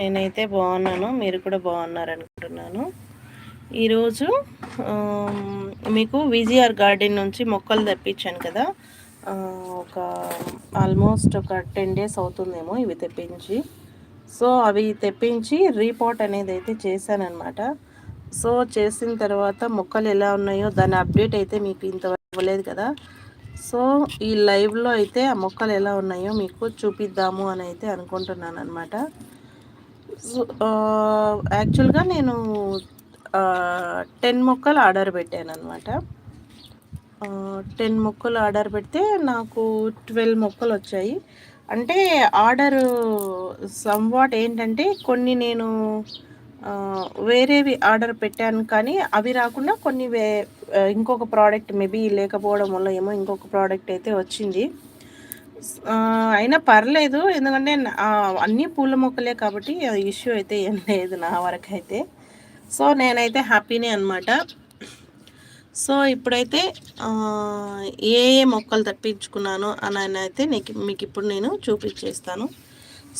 నేనైతే బాగున్నాను. మీరు కూడా బాగున్నారు అనుకుంటున్నాను ఈరోజు మీకు విజిఆర్ గార్డెన్ నుంచి మొక్కలు తెప్పించాను కదా. ఒక ఆల్మోస్ట్ ఒక టెన్ డేస్ అవుతుందేమో ఇవి తెప్పించి. సో అవి తెప్పించి రీపోర్ట్ అనేది అయితే చేశానమాట సో చేసిన తర్వాత మొక్కలు ఎలా ఉన్నాయో దాని అప్డేట్ అయితే మీకు ఇంతవరకు ఇవ్వలేదు కదా. సో ఈ లైవ్లో అయితే ఆ మొక్కలు ఎలా ఉన్నాయో మీకు చూపిద్దాము అని అయితే అనుకుంటున్నాను అనమాట యాక్చువల్గా uh, నేను uh, టెన్ మొక్కలు ఆర్డర్ పెట్టాను అనమాట టెన్ uh, మొక్కలు ఆర్డర్ పెడితే నాకు ట్వెల్వ్ మొక్కలు వచ్చాయి. అంటే ఆర్డర్ సంవాట్ ఏంటంటే కొన్ని నేను వేరేవి ఆర్డర్ పెట్టాను కానీ అవి రాకుండా కొన్ని వే ఇంకొక ప్రోడక్ట్ మేబీ లేకపోవడం వల్ల ఏమో ఇంకొక ప్రోడక్ట్ అయితే వచ్చింది. అయినా పర్లేదు. ఎందుకంటే అన్ని పూల మొక్కలే కాబట్టి ఇష్యూ అయితే ఏం లేదు నా వరకు అయితే సో నేనైతే హ్యాపీనే అనమాట సో ఇప్పుడైతే ఏ ఏ మొక్కలు తప్పించుకున్నాను అని అయితే నీకు మీకు ఇప్పుడు నేను చూపించేస్తాను.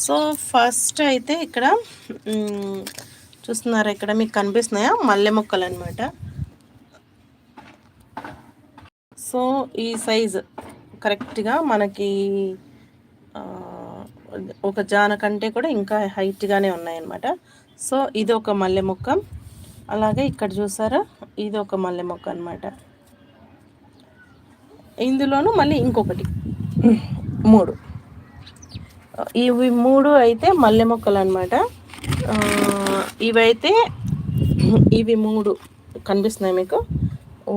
సో ఫస్ట్ అయితే ఇక్కడ చూస్తున్నారా ఇక్కడ మీకు కనిపిస్తున్నాయా? మల్లె మొక్కలు అనమాట సో ఈ సైజు. కరెక్ట్గా మనకి ఒక జాన కంటే కూడా ఇంకా హైట్గానే ఉన్నాయన్నమాట. సో ఇది ఒక మల్లె మొక్క. అలాగే ఇక్కడ చూసారా? ఇది ఒక మల్లె మొక్క అనమాట ఇందులోనూ మళ్ళీ ఇంకొకటి. మూడు. ఇవి మూడు అయితే మల్లె మొక్కలు అనమాట ఇవైతే ఇవి మూడు. కనిపిస్తున్నాయి మీకు?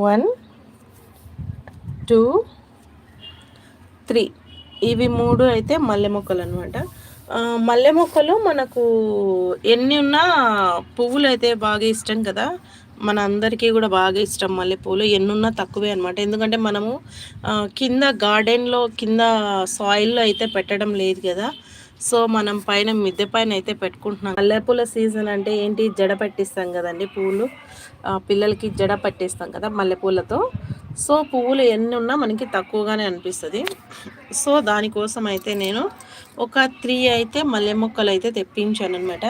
One two three. ఇవి మూడు అయితే మల్లె మొక్కలు అనమాట మల్లె మొక్కలు మనకు ఎన్ని ఉన్నా పువ్వులు అయితే బాగా ఇష్టం కదా. మన అందరికీ కూడా బాగా ఇష్టం మల్లెపూలు ఎన్నున్నా తక్కువే అనమాట ఎందుకంటే మనము కింద గార్డెన్లో కింద సాయిల్లో అయితే పెట్టడం లేదు కదా. సో మనం పైన మిద్దె పైన అయితే పెట్టుకుంటున్నాం. మల్లెపూల సీజన్ అంటే ఏంటి? జడ పెట్టిస్తాం కదండి పూలు. పిల్లలకి జడ పట్టేస్తాం కదా మల్లెపూలతో. సో పువ్వులు ఎన్ని ఉన్నా మనకి తక్కువగానే అనిపిస్తుంది. సో దానికోసం అయితే నేను ఒక త్రీ అయితే మల్లె మొక్కలు అయితే తెప్పించాను అనమాట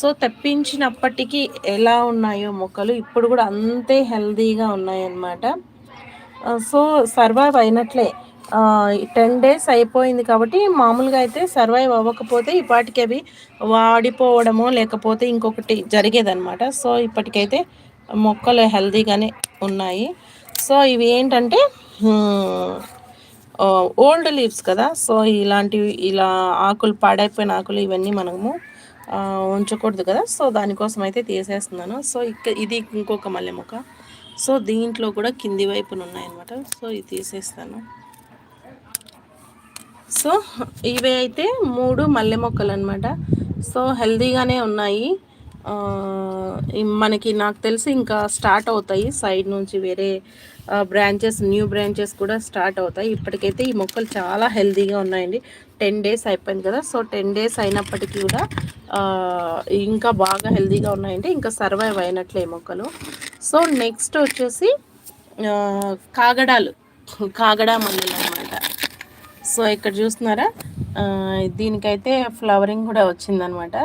సో తెప్పించినప్పటికీ ఎలా ఉన్నాయో మొక్కలు ఇప్పుడు కూడా అంతే హెల్దీగా ఉన్నాయన్నమాట. సో సర్వైవ్ అయినట్లే. టెన్ డేస్ అయిపోయింది కాబట్టి మామూలుగా అయితే సర్వైవ్ అవ్వకపోతే ఇప్పటికి అవి వాడిపోవడమో లేకపోతే ఇంకొకటి జరిగేదన్నమాట. సో ఇప్పటికైతే మొక్కలు హెల్దీగానే ఉన్నాయి. సో ఇవి ఏంటంటే ఓల్డ్ లీవ్స్ కదా. సో ఇలాంటివి ఇలా ఆకులు పాడైపోయిన ఆకులు ఇవన్నీ మనము ఉంచకూడదు కదా. సో దానికోసం అయితే తీసేస్తున్నాను. సో ఇక ఇది ఇంకొక మల్లె మొక్క. సో దీంట్లో కూడా కింది వైపున ఉన్నాయన్నమాట. సో ఇది తీసేస్తాను. సో ఇవి అయితే మూడు మల్లె మొక్కలు అనమాట సో హెల్దీగానే ఉన్నాయి. మనకి నాకు తెలిసి ఇంకా స్టార్ట్ అవుతాయి. సైడ్ నుంచి వేరే బ్రాంచెస్ న్యూ బ్రాంచెస్ కూడా స్టార్ట్ అవుతాయి. ఇప్పటికైతే ఈ మొక్కలు చాలా హెల్తీగా ఉన్నాయండి. టెన్ డేస్ అయిపోయింది కదా సో టెన్ డేస్ అయినప్పటికీ కూడా ఇంకా బాగా హెల్తీగా ఉన్నాయండి. ఇంకా సర్వైవ్ అయినట్లే మొక్కలు. సో నెక్స్ట్ వచ్చేసి కాగడాలు. కాగడా మల్లెలు అనమాట సో ఇక్కడ చూస్తున్నారా? దీనికైతే ఫ్లవరింగ్ కూడా వచ్చిందనమాట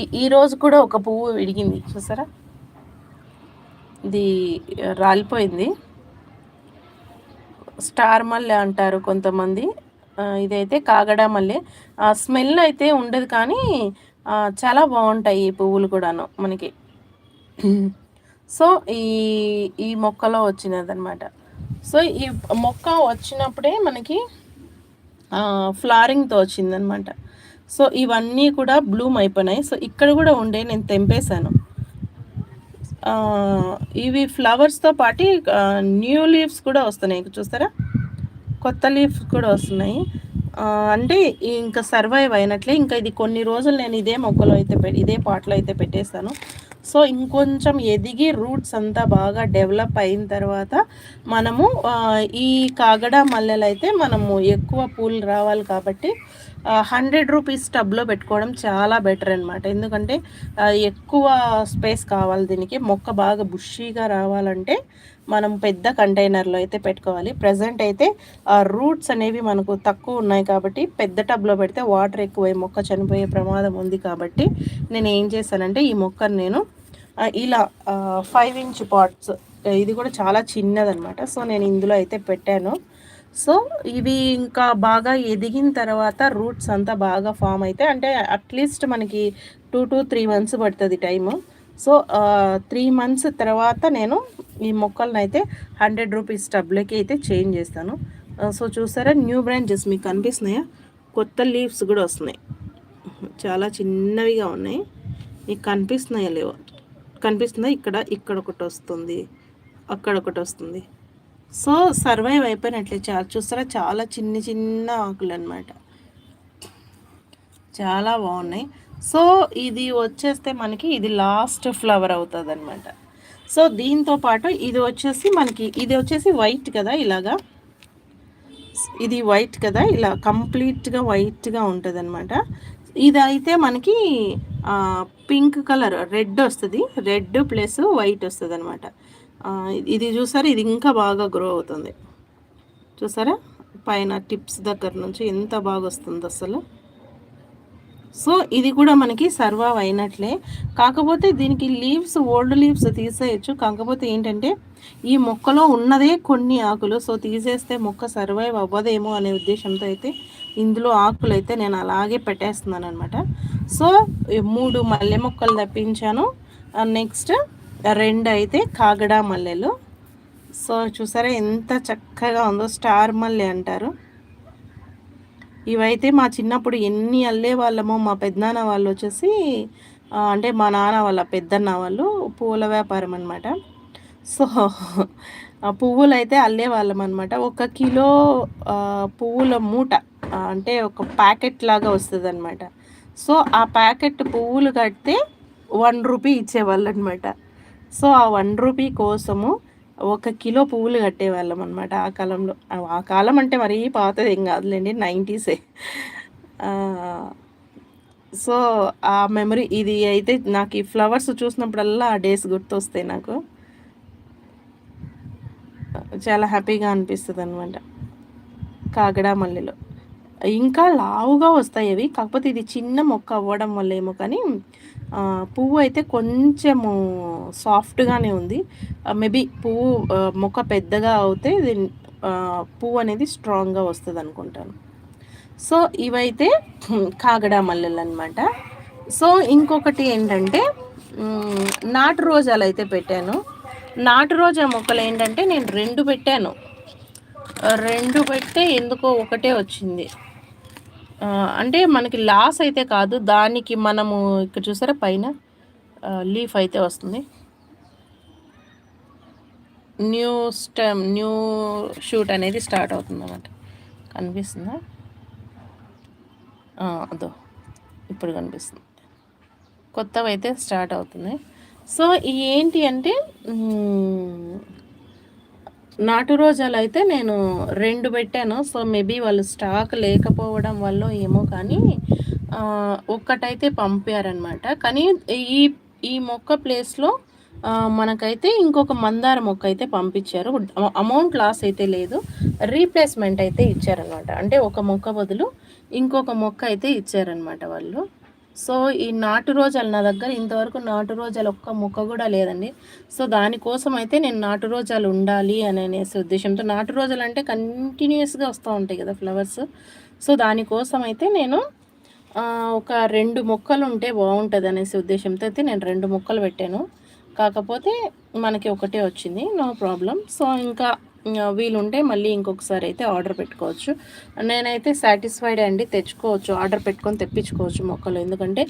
ఈ ఈరోజు కూడా ఒక పువ్వు విడిగింది చూసారా? ఇది రాలిపోయింది. స్టార్ మల్లె అంటారు కొంతమంది. ఇదైతే కాగడ మల్లె. స్మెల్ అయితే ఉండదు కానీ చాలా బాగుంటాయి ఈ పువ్వులు కూడాను మనకి. సో ఈ ఈ మొక్కలో వచ్చినదనమాట సో ఈ మొక్క వచ్చినప్పుడే మనకి ఫ్లారింగ్తో వచ్చిందనమాట సో ఇవన్నీ కూడా బ్లూమ్ అయిపోయినాయి. సో ఇక్కడ కూడా ఉండే నేను తెంపేశాను. ఇవి ఫ్లవర్స్తో పాటు న్యూ లీవ్స్ కూడా వస్తున్నాయి. చూస్తారా? కొత్త లీవ్స్ కూడా వస్తున్నాయి. అంటే ఇంకా సర్వైవ్ అయినట్లే. ఇంకా ఇది కొన్ని రోజులు నేను ఇదే మొక్కలో అయితే ఇదే పాటలో అయితే పెట్టేస్తాను. సో ఇంకొంచెం ఎదిగి రూట్స్ అంతా బాగా డెవలప్ అయిన తర్వాత మనము ఈ కాగడ మల్లెలు అయితే మనము ఎక్కువ పూలు రావాలి కాబట్టి హండ్రెడ్ రూపీస్ టబ్లో పెట్టుకోవడం చాలా బెటర్ అనమాట ఎందుకంటే ఎక్కువ స్పేస్ కావాలి దీనికి. మొక్క బాగా బుషీగా రావాలంటే మనం పెద్ద కంటైనర్లో అయితే పెట్టుకోవాలి. ప్రజెంట్ అయితే ఆ రూట్స్ అనేవి మనకు తక్కువ ఉన్నాయి కాబట్టి పెద్ద టబ్లో పెడితే వాటర్ ఎక్కువై మొక్క చనిపోయే ప్రమాదం ఉంది కాబట్టి నేను ఏం చేశానంటే ఈ మొక్కను నేను ఇలా ఫైవ్ ఇంచ్ పాట్స్ ఇది కూడా చాలా చిన్నదనమాట సో నేను ఇందులో అయితే పెట్టాను. సో ఇవి ఇంకా బాగా ఎదిగిన తర్వాత రూట్స్ అంతా బాగా ఫామ్ అయితే అంటే అట్లీస్ట్ మనకి టూ టు త్రీ మంత్స్ పడుతుంది టైము. సో త్రీ మంత్స్ తర్వాత నేను ఈ మొక్కలను అయితే హండ్రెడ్ రూపీస్ టబ్లకి అయితే చేంజ్ చేస్తాను. సో చూసారా న్యూ బ్రాంచెస్ మీకు కనిపిస్తున్నాయా? కొత్త లీవ్స్ కూడా వస్తున్నాయి. చాలా చిన్నవిగా ఉన్నాయి. మీకు కనిపిస్తున్నాయా లేవో? కనిపిస్తుందా? ఇక్కడ ఇక్కడ ఒకటి వస్తుంది. అక్కడ ఒకటి వస్తుంది. సో సర్వైవ్ అయిపోయినట్లే. చాలా చూస్తారా? చాలా చిన్న చిన్న ఆకులు అనమాట చాలా బాగున్నాయి. సో ఇది వచ్చేస్తే మనకి ఇది లాస్ట్ ఫ్లవర్ అవుతుంది అనమాట సో దీంతో పాటు ఇది వచ్చేసి మనకి ఇది వచ్చేసి వైట్ కదా ఇలాగా? ఇది వైట్ కదా? ఇలా కంప్లీట్గా వైట్గా ఉంటుంది అనమాట ఇది అయితే మనకి పింక్ కలర్ రెడ్ వస్తుంది. రెడ్ ప్లస్ వైట్ వస్తుంది అనమాట ఇది చూసారా? ఇది ఇంకా బాగా గ్రో అవుతుంది. చూసారా? పైన టిప్స్ దగ్గర నుంచి ఎంత బాగా వస్తుంది అసలు. సో ఇది కూడా మనకి సర్వైవ్ అయినట్లే. కాకపోతే దీనికి లీవ్స్ ఓల్డ్ లీవ్స్ తీసేయచ్చు. కాకపోతే ఏంటంటే ఈ మొక్కలో ఉన్నదే కొన్ని ఆకులు. సో తీసేస్తే మొక్క సర్వైవ్ అవ్వదేమో అనే ఉద్దేశంతో అయితే ఇందులో ఆకులు అయితే నేను అలాగే పెట్టేస్తున్నాను అనమాట సో మూడు మల్లె మొక్కలు తప్పించాను. నెక్స్ట్ రెండు అయితే కాగడా మల్లెలు. సో చూసారా ఎంత చక్కగా ఉందో స్టార్ మల్లె అంటారు. ఇవైతే మా చిన్నప్పుడు ఎన్ని అల్లే వాళ్ళమో మా పెద్దనాన్న వాళ్ళు వచ్చేసి అంటే మా నాన్న వాళ్ళ పెద్దన్న వాళ్ళు పూల వ్యాపారం అనమాట సో పువ్వులు అయితే అల్లే వాళ్ళం అనమాట ఒక కిలో పువ్వుల మూట అంటే ఒక ప్యాకెట్ లాగా వస్తుంది అనమాట సో ఆ ప్యాకెట్ పువ్వులు కడితే వన్ రూపీ ఇచ్చేవాళ్ళు అనమాట సో ఆ వన్ రూపీ కోసము ఒక కిలో పువ్వులు కట్టేవాళ్ళం అనమాట ఆ కాలంలో. ఆ కాలం అంటే మరీ పాతది ఏం కాదులేండి నైంటీసే. సో ఆ మెమరీ ఇది అయితే నాకు ఈ ఫ్లవర్స్ చూసినప్పుడల్లా ఆ డేస్ గుర్తొస్తాయి నాకు. చాలా హ్యాపీగా అనిపిస్తుంది అనమాట కాగడా మల్లెలో ఇంకా లావుగా వస్తాయి అవి కాకపోతే ఇది చిన్న మొక్క అవ్వడం వల్ల ఏమో కానీ పువ్వు అయితే కొంచెము సాఫ్ట్గానే ఉంది. మేబీ పువ్వు మొక్క పెద్దగా అవుతే పువ్వు అనేది స్ట్రాంగ్గా వస్తుంది అనుకుంటాను. సో ఇవైతే కాగడా మల్లెలు అనమాట సో ఇంకొకటి ఏంటంటే నాటు రోజాలు అయితే పెట్టాను. నాటు రోజా మొక్కలు ఏంటంటే నేను రెండు పెట్టాను. రెండు పెడితే ఎందుకో ఒకటే వచ్చింది. అంటే మనకి లాస్ అయితే కాదు దానికి మనము ఇక్కడ చూసారా పైన లీఫ్ అయితే వస్తుంది. న్యూ స్టెమ్ న్యూ షూట్ అనేది స్టార్ట్ అవుతుంది అన్నమాట కనిపిస్తుందా అదో ఇప్పుడు కనిపిస్తుంది. కొత్తవి అయితే స్టార్ట్ అవుతుంది. సో ఏంటి అంటే నాటు రోజాలు అయితే నేను రెండు పెట్టాను. సో మేబీ వాళ్ళు స్టాక్ లేకపోవడం వల్ల ఏమో కానీ ఒక్కటైతే పంపారనమాట కానీ ఈ ఈ మొక్క ప్లేస్లో మనకైతే ఇంకొక మందార మొక్క అయితే పంపించారు. అమౌంట్ లాస్ అయితే లేదు. రీప్లేస్మెంట్ అయితే ఇచ్చారనమాట అంటే ఒక మొక్క బదులు ఇంకొక మొక్క అయితే ఇచ్చారనమాట వాళ్ళు. సో ఈ నాటు రోజాలు నా దగ్గర ఇంతవరకు నాటు రోజాలు ఒక్క ముక్క కూడా లేదండి. సో దానికోసం అయితే నేను నాటు రోజాలు ఉండాలి అని అనేసి ఉద్దేశంతో నాటు రోజాలు అంటే కంటిన్యూస్గా వస్తూ ఉంటాయి కదా ఫ్లవర్స్. సో దానికోసం అయితే నేను ఒక రెండు మొక్కలు ఉంటే బాగుంటుంది అనేసి ఉద్దేశంతో అయితే నేను రెండు మొక్కలు పెట్టాను. కాకపోతే మనకి ఒకటే వచ్చింది. No problem. సో ఇంకా వీలుంటే మళ్ళీ ఇంకొకసారి అయితే ఆర్డర్ పెట్టుకోవచ్చు. నేనైతే సాటిస్ఫైడ్ అండి తెచ్చుకోవచ్చు ఆర్డర్ పెట్టుకొని తెప్పించుకోవచ్చు మొక్కలు. ఎందుకంటే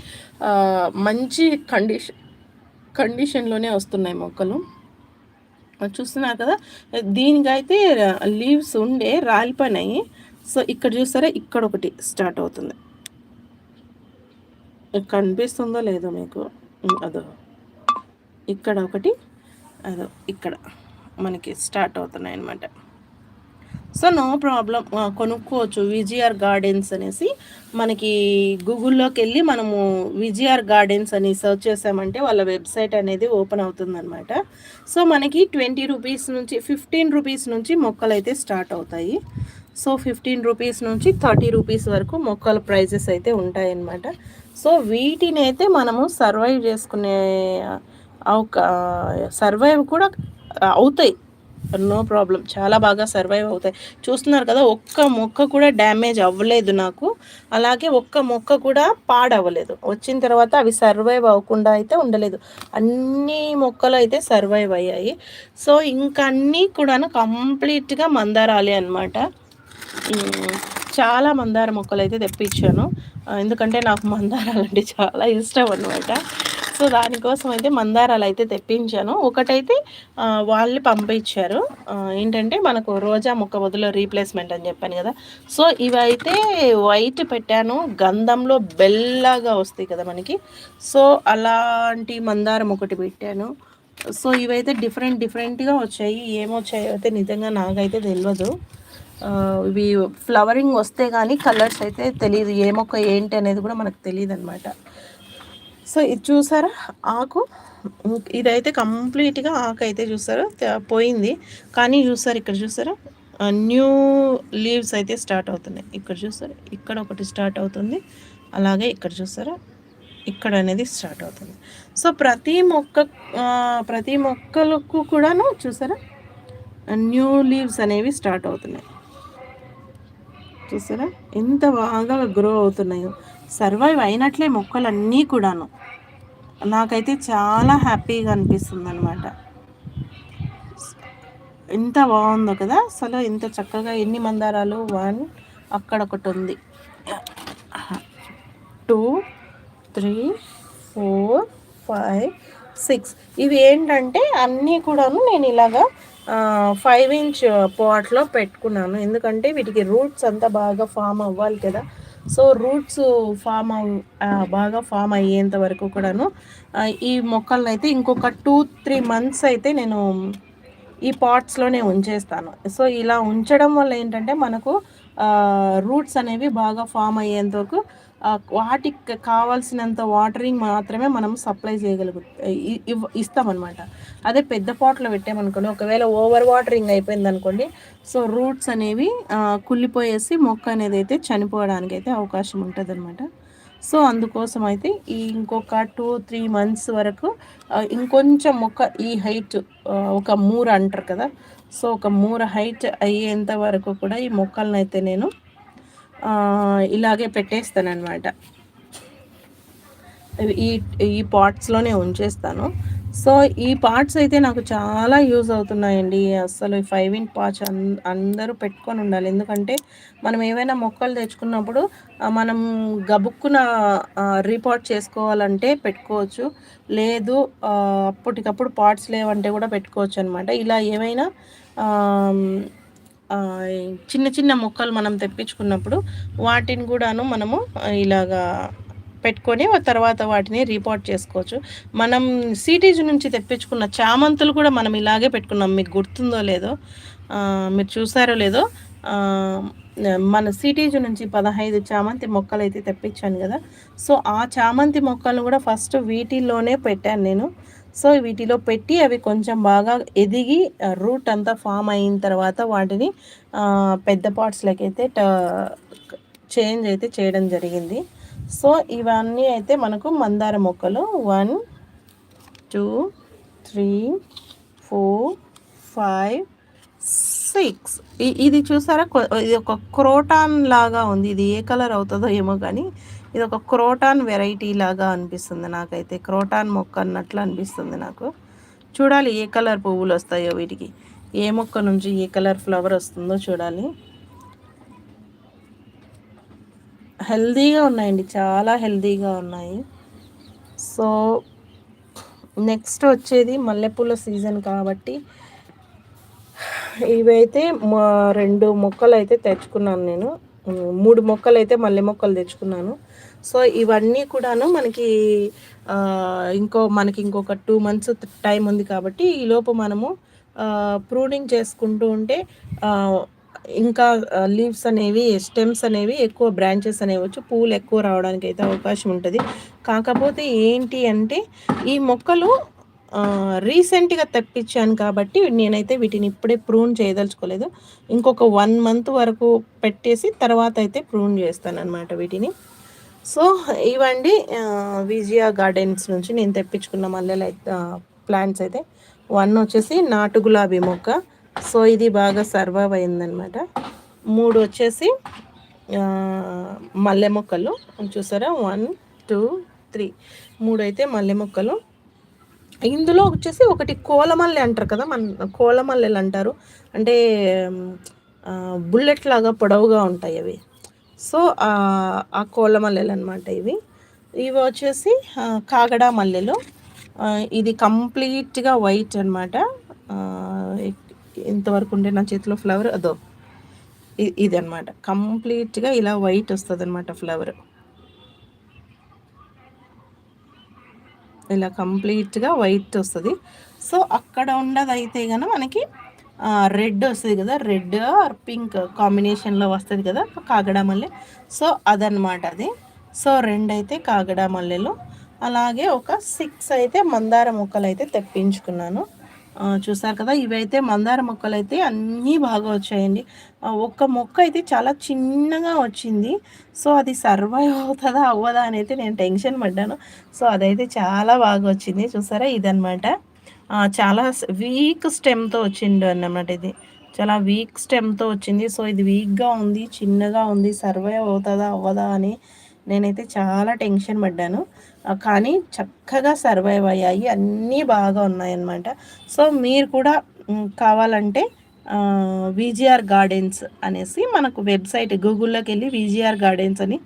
మంచి కండిషన్ కండిషన్లోనే వస్తున్నాయి మొక్కలు. చూస్తున్నారు కదా దీనికైతే లీవ్స్ ఉండే రాలిపోయినాయి. సో ఇక్కడ చూస్తారా ఇక్కడ ఒకటి స్టార్ట్ అవుతుంది. కనిపిస్తుందో లేదో మీకు? అదో. ఇక్కడ ఒకటి అదో. ఇక్కడ. మనకి స్టార్ట్ అవుతున్నాయి అనమాట సో నో ప్రాబ్లం. కొనుక్కోవచ్చు. విజిఆర్ గార్డెన్స్ అనేసి మనకి గూగుల్లోకి వెళ్ళి మనము విజిఆర్ గార్డెన్స్ అని సెర్చ్ చేసామంటే వాళ్ళ వెబ్సైట్ అనేది ఓపెన్ అవుతుందన్నమాట. సో మనకి ట్వంటీ రూపీస్ నుంచి ఫిఫ్టీన్ రూపీస్ నుంచి మొక్కలు అయితే స్టార్ట్ అవుతాయి. సో ఫిఫ్టీన్ రూపీస్ నుంచి థర్టీ రూపీస్ వరకు మొక్కల ప్రైజెస్ అయితే ఉంటాయన్నమాట. సో వీటిని అయితే మనము సర్వైవ్ చేసుకునే సర్వైవ్ కూడా అవుతాయి. No problem. చాలా బాగా సర్వైవ్ అవుతాయి. చూస్తున్నారు కదా ఒక్క మొక్క కూడా డ్యామేజ్ అవ్వలేదు నాకు. అలాగే ఒక్క మొక్క కూడా పాడవ్వలేదు. వచ్చిన తర్వాత అవి సర్వైవ్ అవ్వకుండా అయితే ఉండలేదు. అన్ని మొక్కలు అయితే సర్వైవ్ అయ్యాయి. సో ఇంకా అన్నీ కూడాను కంప్లీట్గా మందారాలి అనమాట చాలా మందార మొక్కలు అయితే తెప్పించాను ఎందుకంటే నాకు మందారాలు అంటే చాలా ఇష్టం అనమాట సో దానికోసం అయితే మందారాలు అయితే తెప్పించాను. ఒకటైతే వాళ్ళు పంపించారు. ఏంటంటే మనకు రోజా మొక్క బదులు రీప్లేస్మెంట్ అని చెప్పాను కదా. సో ఇవైతే వైట్ పెట్టాను. గంధంలో బెల్లగా వస్తాయి కదా మనకి. సో అలాంటి మందారం ఒకటి పెట్టాను. సో ఇవైతే డిఫరెంట్ డిఫరెంట్గా వచ్చాయి. ఏమొచ్చాయో అయితే నిజంగా నాకైతే తెలియదు ఇవి ఫ్లవరింగ్ వస్తే కానీ కలర్స్ అయితే తెలియదు ఏ మొక్క ఏంటి అనేది కూడా మనకు తెలియదు అనమాట సో ఇది చూసారా? ఆకు. ఇదైతే కంప్లీట్గా ఆకు అయితే చూసారు పోయింది. కానీ చూసారు ఇక్కడ చూసారా? న్యూ లీవ్స్ అయితే స్టార్ట్ అవుతున్నాయి. ఇక్కడ చూసారా? ఇక్కడ ఒకటి స్టార్ట్ అవుతుంది. అలాగే ఇక్కడ చూసారా? ఇక్కడ అనేది స్టార్ట్ అవుతుంది. సో ప్రతి మొక్క ప్రతి మొక్కలకు కూడాను చూసారా? న్యూ లీవ్స్ అనేవి స్టార్ట్ అవుతున్నాయి. చూసారా? ఎంత బాగా గ్రో అవుతున్నాయో. సర్వైవ్ అయినట్లే మొక్కలన్నీ కూడాను. నాకైతే చాలా హ్యాపీగా అనిపిస్తుంది అనమాట ఎంత బాగుందో కదా? అసలు ఇంత చక్కగా ఎన్ని మందారాలు? వన్ అక్కడ ఒకటి ఉంది. Two three four five six. ఇవి ఏంటంటే అన్నీ కూడాను నేను ఇలాగా ఫైవ్ ఇంచ్ పాట్లో పెట్టుకున్నాను. ఎందుకంటే వీటికి రూట్స్ అంతా బాగా ఫామ్ అవ్వాలి కదా. సో రూట్స్ ఫామ్ బాగా ఫామ్ అయ్యేంత వరకు కూడాను ఈ మొక్కలను అయితే ఇంకొక టూ త్రీ మంత్స్ అయితే నేను ఈ పాట్స్లోనే ఉంచేస్తాను. సో ఇలా ఉంచడం వల్ల ఏంటంటే మనకు రూట్స్ అనేవి బాగా ఫామ్ అయ్యేంత వరకు వాటికి కావాల్సినంత వాటరింగ్ మాత్రమే మనం సప్లై చేయగలుగు ఇస్తామన్నమాట. అదే పెద్ద పాట్లో పెట్టామనుకోండి ఒకవేళ ఓవర్ వాటరింగ్ అయిపోయింది అనుకోండి సో రూట్స్ అనేవి కుళ్ళిపోయేసి మొక్క అనేది అయితే చనిపోవడానికి అయితే అవకాశం ఉంటుంది అనమాట సో అందుకోసం అయితే ఈ ఇంకొక టూ త్రీ మంత్స్ వరకు ఇంకొంచెం మొక్క ఈ హైట్ ఒక మూర అంటారు కదా సో ఒక మూర హైట్ అయ్యేంత వరకు కూడా ఈ మొక్కలను అయితే నేను ఇలాగే పెట్టేస్తాను అనమాట ఈ ఈ పార్ట్స్లోనే ఉంచేస్తాను. సో ఈ పార్ట్స్ అయితే నాకు చాలా యూజ్ అవుతున్నాయండి. అసలు ఈ ఫైవ్ ఇన్ పాచ్ అందరూ పెట్టుకొని ఉండాలి. ఎందుకంటే మనం ఏవైనా మొక్కలు తెచ్చుకున్నప్పుడు మనం గబుక్కున రిపోర్ట్ చేసుకోవాలంటే పెట్టుకోవచ్చు. లేదు అప్పటికప్పుడు పార్ట్స్ లేవంటే కూడా పెట్టుకోవచ్చు అనమాట ఇలా ఏమైనా చిన్న చిన్న మొక్కలు మనం తెప్పించుకున్నప్పుడు వాటిని కూడాను మనము ఇలాగా పెట్టుకొని తర్వాత వాటిని రిపోర్ట్ చేసుకోవచ్చు. మనం సిటీజీ నుంచి తెప్పించుకున్న చామంతులు కూడా మనం ఇలాగే పెట్టుకున్నాం. మీకు గుర్తుందో లేదో మీరు చూసారో లేదో మన సిటీజు నుంచి పదహైదు చామంతి మొక్కలు అయితే తెప్పించాను కదా. సో ఆ చామంతి మొక్కలను కూడా ఫస్ట్ వీటిల్లోనే పెట్టాను నేను. సో వీటిలో పెట్టి అవి కొంచెం బాగా ఎదిగి రూట్ అంతా ఫామ్ అయిన తర్వాత వాటిని పెద్ద పార్ట్స్లోకి అయితే చేంజ్ అయితే చేయడం జరిగింది. సో ఇవన్నీ అయితే మనకు మందార మొక్కలు. One two three four five six. ఇది చూసారా? ఇది ఒక క్రోటాన్ లాగా ఉంది. ఇది ఏ కలర్ అవుతుందో ఏమో కానీ ఇది ఒక క్రోటాన్ వెరైటీ లాగా అనిపిస్తుంది నాకైతే. క్రోటాన్ మొక్క అన్నట్లు అనిపిస్తుంది నాకు. చూడాలి ఏ కలర్ పువ్వులు వస్తాయో వీటికి. ఏ మొక్క నుంచి ఏ కలర్ ఫ్లవర్ వస్తుందో చూడాలి. హెల్దీగా ఉన్నాయండి. చాలా హెల్దీగా ఉన్నాయి. సో నెక్స్ట్ వచ్చేది మల్లెపూల సీజన్ కాబట్టి ఇవైతే మా రెండు మొక్కలు అయితే తెచ్చుకున్నాను నేను. మూడు మొక్కలు అయితే మల్లె మొక్కలు తెచ్చుకున్నాను. సో ఇవన్నీ కూడాను మనకి ఇంకో మనకి ఇంకొక టూ మంత్స్ టైం ఉంది కాబట్టి ఈలోపు మనము ప్రూనింగ్ చేసుకుంటూ ఉంటే ఇంకా లీవ్స్ అనేవి స్టెమ్స్ అనేవి ఎక్కువ బ్రాంచెస్ అనేవి వచ్చి పూలు ఎక్కువ రావడానికి అయితే అవకాశం ఉంటుంది. కాకపోతే ఏంటి అంటే ఈ మొక్కలు రీసెంట్గా తెప్పించాను కాబట్టి నేనైతే వీటిని ఇప్పుడే ప్రూన్ చేయదలుచుకోలేదు. ఇంకొక వన్ మంత్ వరకు పెట్టేసి తర్వాత అయితే ప్రూన్ చేస్తాను అనమాట వీటిని. సో ఇవండి విజయ గార్డెన్స్ నుంచి నేను తెప్పించుకున్న మల్లెల ప్లాంట్స్ అయితే. వన్ వచ్చేసి నాటు గులాబీ మొక్క. సో ఇది బాగా సర్వైవ్ అయిందనమాట మూడు వచ్చేసి మల్లె మొక్కలు. చూసారా? One two three. మూడు అయితే మల్లె మొక్కలు. ఇందులో వచ్చేసి ఒకటి కోలమల్లె అంటారు కదా మన కోలమల్లెలు అంటారు. అంటే బుల్లెట్ లాగా పొడవుగా ఉంటాయి అవి. సో ఆ కోలమల్లెలు అనమాట ఇవి. ఇవి వచ్చేసి కాగడా మల్లెలు. ఇది కంప్లీట్గా వైట్ అనమాట ఇంతవరకు ఉండే నా చేతిలో ఫ్లవర్ అదో ఇది అనమాట కంప్లీట్గా ఇలా వైట్ వస్తుంది అనమాట ఫ్లవర్. ఇలా కంప్లీట్గా వైట్ వస్తుంది. సో అక్కడ ఉన్నదైతే కనుక మనకి రెడ్ వస్తుంది కదా రెడ్ ఆర్ పింక్ కాంబినేషన్లో వస్తుంది కదా కాగడా మల్లె సో అదనమాట అది. సో రెండు అయితే కాగడా మల్లెలు అలాగే ఒక సిక్స్ అయితే మందార మొక్కలు అయితే తెప్పించుకున్నాను. చూసారు కదా? ఇవైతే మందార మొక్కలు అయితే అన్నీ బాగా వచ్చాయండి. ఒక్క మొక్క అయితే చాలా చిన్నగా వచ్చింది. సో అది సర్వైవ్ అవుతుందా అవ్వదా అని అయితే నేను టెన్షన్ పడ్డాను. సో అదైతే చాలా బాగా వచ్చింది. చూసారా? ఇదనమాట చాలా వీక్ స్టెమ్తో వచ్చిండు అన్నమాట ఇది. చాలా వీక్ స్టెమ్తో వచ్చింది. సో ఇది వీక్గా ఉంది చిన్నగా ఉంది సర్వైవ్ అవుతుందా అవ్వదా అని నేనైతే చాలా టెన్షన్ పడ్డాను. కానీ చక్కగా సర్వైవ్ అయ్యాయి. అన్నీ బాగా ఉన్నాయన్నమాట. సో మీరు కూడా కావాలంటే విజిఆర్ గార్డెన్స్ అనేసి మనకు వెబ్సైట్ గూగుల్లోకి వెళ్ళి విజిఆర్ గార్డెన్స్ అని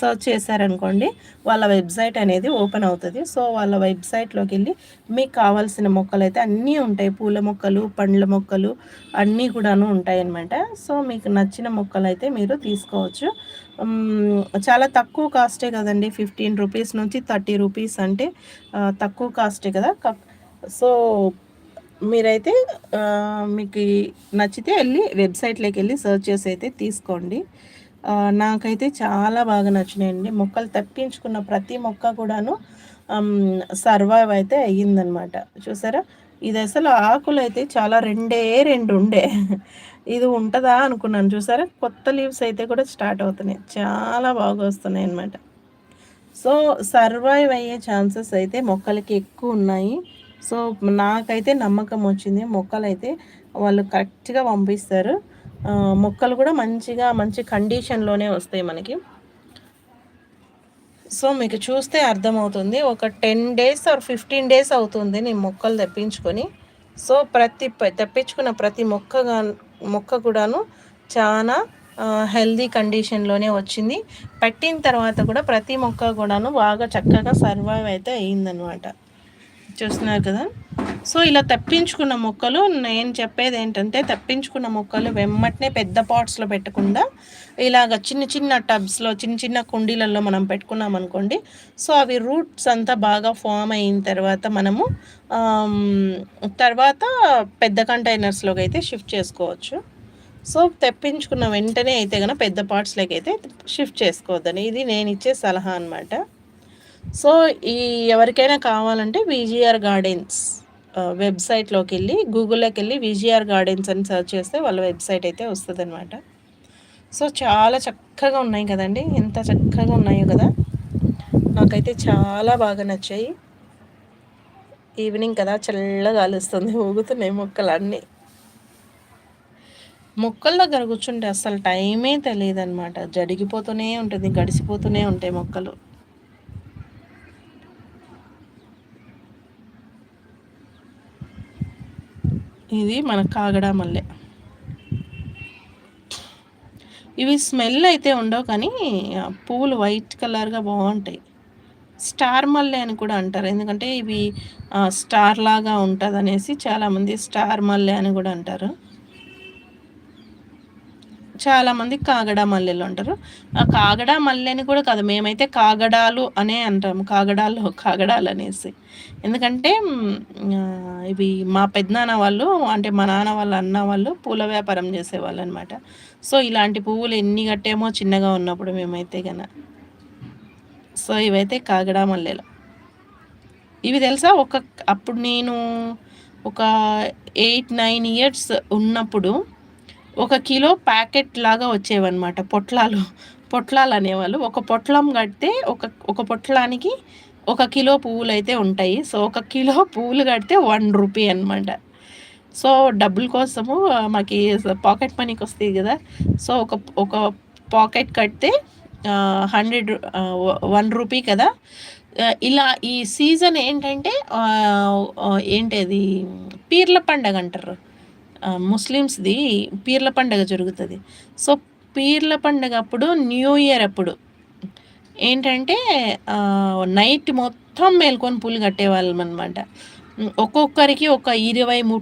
సర్చ్ చేశారనుకోండి వాళ్ళ వెబ్సైట్ అనేది ఓపెన్ అవుతుంది. సో వాళ్ళ వెబ్సైట్లోకి వెళ్ళి మీకు కావాల్సిన మొక్కలు అయితే అన్నీ ఉంటాయి. పూల మొక్కలు పండ్ల మొక్కలు అన్నీ కూడాను ఉంటాయి సో మీకు నచ్చిన మొక్కలు అయితే మీరు తీసుకోవచ్చు. చాలా తక్కువ కాస్టే కదండి. ఫిఫ్టీన్ రూపీస్ నుంచి థర్టీ రూపీస్ అంటే తక్కువ కాస్టే కదా. సో మీరైతే మీకు నచ్చితే వెళ్ళి వెబ్సైట్లోకి వెళ్ళి సర్చ్ చేసి అయితే తీసుకోండి. నాకైతే చాలా బాగా నచ్చినాయండి. మొక్కలు తప్పించుకున్న ప్రతి మొక్క కూడాను సర్వైవ్ అయితే అయ్యిందనమాట చూసారా? ఇది అసలు ఆకులు అయితే చాలా రెండే రెండు ఉండే ఇది ఉంటుందా అనుకున్నాను. చూసారా? కొత్త లీవ్స్ అయితే కూడా స్టార్ట్ అవుతున్నాయి. చాలా బాగా వస్తున్నాయి అనమాట సో సర్వైవ్ అయ్యే ఛాన్సెస్ అయితే మొక్కలకి ఎక్కువ ఉన్నాయి. సో నాకైతే నమ్మకం వచ్చింది. మొక్కలు అయితే వాళ్ళు కరెక్ట్గా పంపిస్తారు. మొక్కలు కూడా మంచిగా మంచి కండిషన్లోనే వస్తాయి మనకి. సో మీకు చూస్తే అర్థమవుతుంది. ఒక ten days or fifteen days అవుతుంది నేను మొక్కలు తెప్పించుకొని. సో ప్రతి తెప్పించుకున్న ప్రతి మొక్క మొక్క కూడాను చాలా హెల్దీ కండిషన్లోనే వచ్చింది. పెట్టిన తర్వాత కూడా ప్రతి మొక్క కూడాను బాగా చక్కగా సర్వైవ్ అయితే అయ్యిందనమాట చూస్తున్నారు కదా. సో ఇలా తప్పించుకున్న మొక్కలు నేను చెప్పేది ఏంటంటే తప్పించుకున్న మొక్కలు వెమ్మటనే పెద్ద పాట్స్లో పెట్టకుండా ఇలాగ చిన్న చిన్న టబ్స్లో చిన్న చిన్న కుండీలలో మనం పెట్టుకున్నాం అనుకోండి. సో అవి రూట్స్ అంతా బాగా ఫామ్ అయిన తర్వాత మనము తర్వాత పెద్ద కంటైనర్స్లోకి అయితే షిఫ్ట్ చేసుకోవచ్చు. సో తెప్పించుకున్న వెంటనే అయితే కనుక పెద్ద పార్ట్స్లోకి అయితే షిఫ్ట్ చేసుకోవద్దని ఇది నేను ఇచ్చే సలహా అనమాట సో ఈ ఎవరికైనా కావాలంటే విజిఆర్ గార్డెన్స్ వెబ్సైట్లోకి వెళ్ళి గూగుల్లోకి వెళ్ళి విజిఆర్ గార్డెన్స్ అని సెర్చ్ చేస్తే వాళ్ళ వెబ్సైట్ అయితే వస్తుంది అనమాట సో చాలా చక్కగా ఉన్నాయి కదండి ఎంత చక్కగా ఉన్నాయో కదా. నాకైతే చాలా బాగా నచ్చాయి. ఈవినింగ్ కదా చల్లగా అలుస్తుంది ఊగుతున్నాయి మొక్కలు అన్నీ మొక్కల దగ్గర కూర్చుంటే అసలు టైమే తెలియదు అనమాట జరిగిపోతూనే ఉంటుంది గడిచిపోతూనే ఉంటాయి మొక్కలు. ఇది మన కాగడా మల్లె. ఇవి స్మెల్ అయితే ఉండవు కానీ పువ్వులు వైట్ కలర్గా బాగుంటాయి. స్టార్ మల్లె అని కూడా అంటారు. ఎందుకంటే ఇవి స్టార్ లాగా ఉంటుంది అనేసి చాలామంది స్టార్ మల్లె అని కూడా అంటారు. చాలామంది కాగడా మల్లెలు అంటారు. ఆ కాగడా మల్లెని కూడా కాదు మేమైతే కాగడాలు అనే అంటాము కాగడాలు కాగడాలు అనేసి. ఎందుకంటే ఇవి మా పెద్దనాన్న వాళ్ళు అంటే మా నాన్న వాళ్ళ అన్న వాళ్ళు పూల వ్యాపారం చేసేవాళ్ళు అనమాట సో ఇలాంటి పువ్వులు ఎన్ని కట్టేమో చిన్నగా ఉన్నప్పుడు మేమైతే కన్నా సో ఇవైతే కాగడా మల్లెలు. ఇవి తెలుసా? ఒక అప్పుడు నేను ఒక ఎయిట్ నైన్ ఇయర్స్ ఉన్నప్పుడు ఒక కిలో ప్యాకెట్ లాగా వచ్చేవన్నమాట. పొట్లాలు పొట్లాలు అనేవాళ్ళు. ఒక పొట్లం కడితే ఒక ఒక పొట్లానికి ఒక కిలో పువ్వులు అయితే ఉంటాయి. సో ఒక కిలో పువ్వులు కడితే వన్ రూపీ అనమాట సో డబ్బుల కోసము మాకు పాకెట్ మనీకి వస్తాయి కదా. సో ఒక ఒక పాకెట్ కడితే హండ్రెడ్ వన్ రూపీ కదా. ఇలా ఈ సీజన్ ఏంటంటే ఏంటి అది? పీర్ల పండగ అంటారు. ముస్లిమ్స్ది పీర్ల పండగ జరుగుతుంది. సో పీర్ల పండగ అప్పుడు న్యూ ఇయర్ అప్పుడు ఏంటంటే నైట్ మొత్తం మేల్కొని పూలు కట్టేవాళ్ళం అనమాట ఒక్కొక్కరికి ఒక ఇరవై ము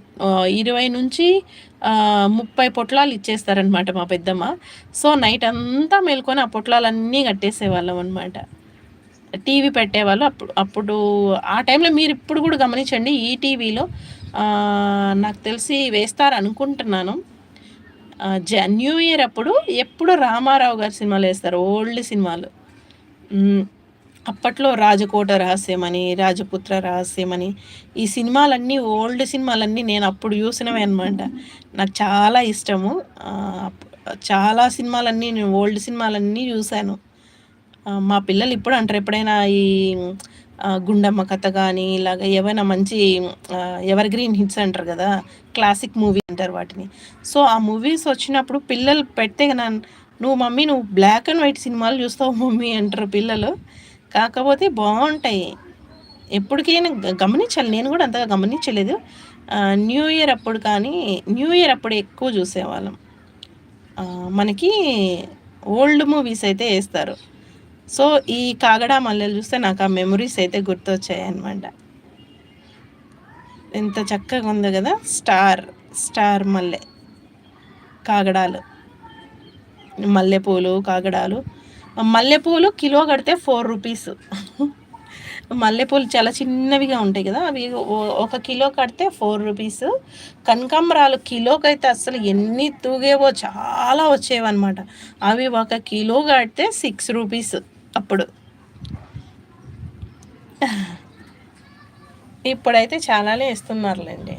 ఇరవై నుంచి ముప్పై పొట్లాలు ఇచ్చేస్తారనమాట మా పెద్దమ్మ. సో నైట్ అంతా మేల్కొని ఆ పొట్లాలన్నీ కట్టేసేవాళ్ళం అనమాట టీవీ పెట్టేవాళ్ళు అప్పుడు అప్పుడు ఆ టైంలో మీరు ఇప్పుడు కూడా గమనించండి ఈ టీవీలో నాకు తెలిసి వేస్తారు అనుకుంటున్నాను. జ న్యూ ఇయర్ అప్పుడు ఎప్పుడు రామారావు గారి సినిమాలు వేస్తారు ఓల్డ్ సినిమాలు. అప్పట్లో రాజకోట రహస్యం అని రాజపుత్ర రహస్యం అని ఈ సినిమాలన్నీ ఓల్డ్ సినిమాలన్నీ నేను అప్పుడు చూసినవే అనమాట నాకు చాలా ఇష్టము. చాలా సినిమాలన్నీ నేను ఓల్డ్ సినిమాలన్నీ చూశాను. మా పిల్లలు ఇప్పుడు అంటారు ఎప్పుడైనా ఈ గుండమ్మ కథ కానీ ఇలాగ ఏవైనా మంచి ఎవర్ గ్రీన్ హిట్స్ అంటారు కదా క్లాసిక్ మూవీ అంటారు వాటిని. సో ఆ మూవీస్ వచ్చినప్పుడు పిల్లలు పెడితే కదా నువ్వు మమ్మీ నువ్వు బ్లాక్ అండ్ వైట్ సినిమాలు చూస్తావు మమ్మీ అంటారు పిల్లలు. కాకపోతే బాగుంటాయి ఎప్పటికైనా గమనించాలి. నేను కూడా అంతగా గమనించలేదు. న్యూ ఇయర్ అప్పుడు కానీ న్యూ ఇయర్ అప్పుడు ఎక్కువ చూసేవాళ్ళం. మనకి ఓల్డ్ మూవీస్ అయితే వేస్తారు. సో ఈ కాగడా మల్లెలు చూస్తే నాకు ఆ మెమరీస్ అయితే గుర్తొచ్చాయి అనమాట ఎంత చక్కగా ఉంది కదా స్టార్ స్టార్ మల్లె కాగడాలు. మల్లెపూలు కాగడాలు. మల్లెపూలు కిలో కడితే ఫోర్ రూపీస్ మల్లెపూలు చాలా చిన్నవిగా ఉంటాయి కదా అవి ఒక కిలో కడితే ఫోర్ రూపీస్ కనకాంబరాలు కిలోకి అయితే అసలు ఎన్ని తూగేవో చాలా వచ్చేవన్నమాట. అవి ఒక కిలో కడితే సిక్స్ రూపీస్ అప్పుడు. ఇప్పుడైతే చాలానే ఇస్తున్నారులేండి.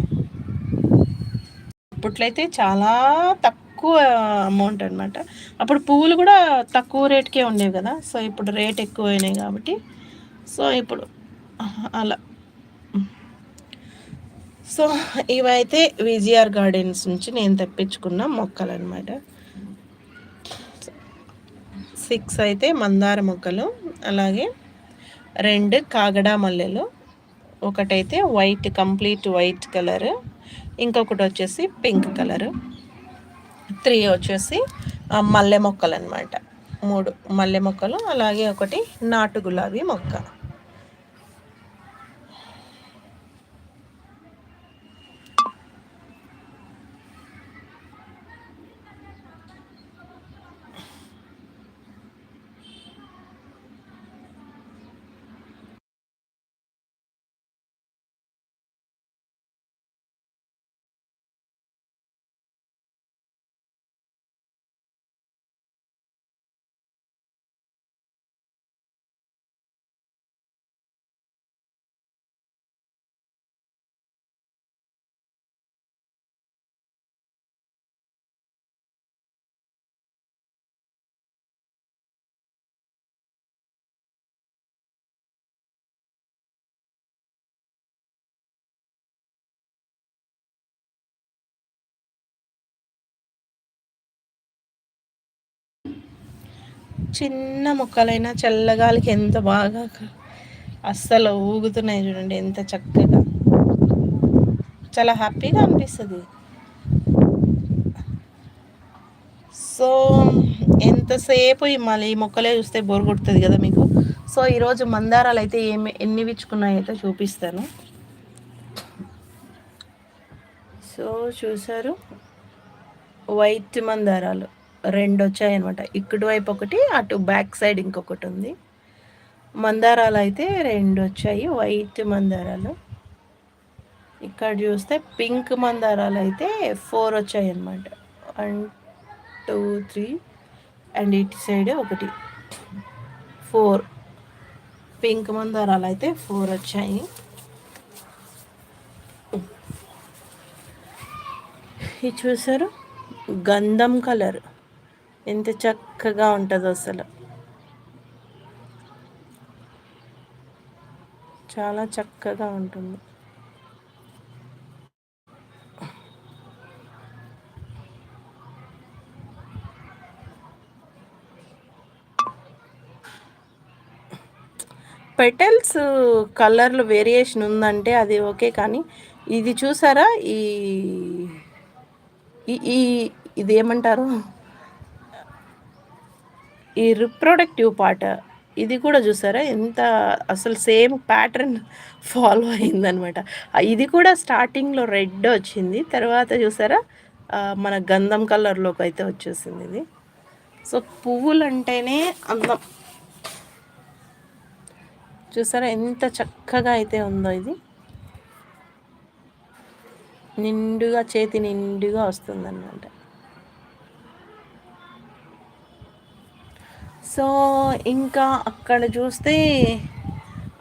అప్పట్లయితే చాలా తక్కువ అమౌంట్ అనమాట అప్పుడు పువ్వులు కూడా తక్కువ రేట్కే ఉండేవి కదా సో ఇప్పుడు రేట్ ఎక్కువ అయినాయి కాబట్టి. సో ఇప్పుడు అలా. సో ఇవైతే విజిఆర్ గార్డెన్స్ నుంచి నేను తెప్పించుకున్న మొక్కలు అనమాట సిక్స్ అయితే మందార మొక్కలు అలాగే రెండు కాగడా మల్లెలు ఒకటైతే వైట్ కంప్లీట్ వైట్ కలర్ ఇంకొకటి వచ్చేసి పింక్ కలరు. త్రీ వచ్చేసి మల్లె మొక్కలు అనమాట మూడు మల్లె మొక్కలు అలాగే ఒకటి నాటు గులాబీ మొక్క. చిన్న మొక్కలైనా చల్లగాలికి ఎంత బాగా అస్సలు ఊగుతున్నాయి చూడండి ఎంత చక్కగా. చాలా హ్యాపీగా అనిపిస్తుంది. సో ఎంతసేపు మళ్ళీ ఈ మొక్కలే చూస్తే బోర్ కొడుతుంది కదా మీకు? సో ఈరోజు మందారాలు అయితే ఏమి ఎన్ని విచ్చుకున్నాయైతే చూపిస్తాను. సో చూసారు వైట్ మందారాలు. రెండు వచ్చాయి అనమాట ఇక్కడి వైపు ఒకటి అటు బ్యాక్ సైడ్ ఇంకొకటి ఉంది మందారాలు అయితే రెండు వచ్చాయి వైట్ మందారాలు. ఇక్కడ చూస్తే పింక్ మందారాలు అయితే ఫోర్ వచ్చాయి అనమాట వన్ టూ త్రీ అండ్ ఇటు సైడ్ ఒకటి ఫోర్. పింక్ మందారాలు అయితే ఫోర్ వచ్చాయి ఇది చూసారు? గంధం కలర్. ఎంత చక్కగా ఉంటుంది అసలు. చాలా చక్కగా ఉంటుంది. పెటల్స్ కలర్లు వేరియేషన్ ఉందంటే అది ఓకే కానీ ఇది చూసారా? ఈ ఈ ఇది ఏమంటారు ఈ రిప్రొడక్టివ్ పార్ట్ ఇది కూడా చూసారా? ఎంత అసలు సేమ్ ప్యాటర్న్ ఫాలో అయిందనమాట ఇది కూడా స్టార్టింగ్లో రెడ్ వచ్చింది. తర్వాత చూసారా? మన గంధం కలర్లోకి అయితే వచ్చేసింది ఇది. సో పువ్వులు అంటేనే అందం. చూసారా? ఎంత చక్కగా అయితే ఉందో ఇది. నిండుగా చేతి నిండుగా వస్తుందన్నమాట. సో ఇంకా అక్కడ చూస్తే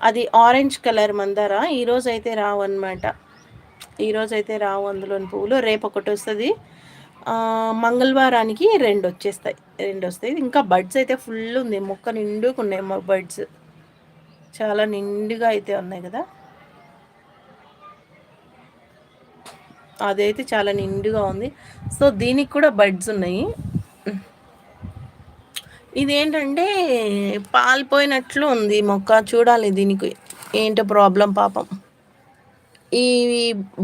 అది ఆరెంజ్ కలర్ మందార? ఈరోజు అయితే రావు అనమాట ఈరోజు అయితే రావు అందులోని పువ్వులు. రేపు ఒకటి వస్తుంది. మంగళవారానికి రెండు వచ్చేస్తాయి. రెండు వస్తాయి. ఇంకా బడ్స్ అయితే ఫుల్ ఉంది. మొక్క నిండుకున్నాయి మా బడ్స్ చాలా నిండుగా అయితే ఉన్నాయి కదా. అదైతే చాలా నిండుగా ఉంది. సో దీనికి కూడా బడ్స్ ఉన్నాయి. ఇదేంటంటే పాలిపోయినట్లు ఉంది మొక్క. చూడాలి దీనికి ఏంటో ప్రాబ్లం పాపం. ఈ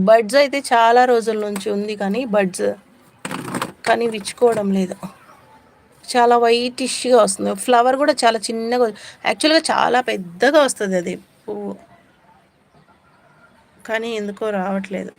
బడ్స్ అయితే చాలా రోజుల నుంచి ఉంది కానీ బడ్స్ కానీ విచ్చుకోవడం లేదు. చాలా వైటిష్గా వస్తుంది. ఫ్లవర్ కూడా చాలా చిన్నగా యాక్చువల్గా చాలా పెద్దగా వస్తుంది అది. పువ్వు కానీ ఎందుకో రావట్లేదు.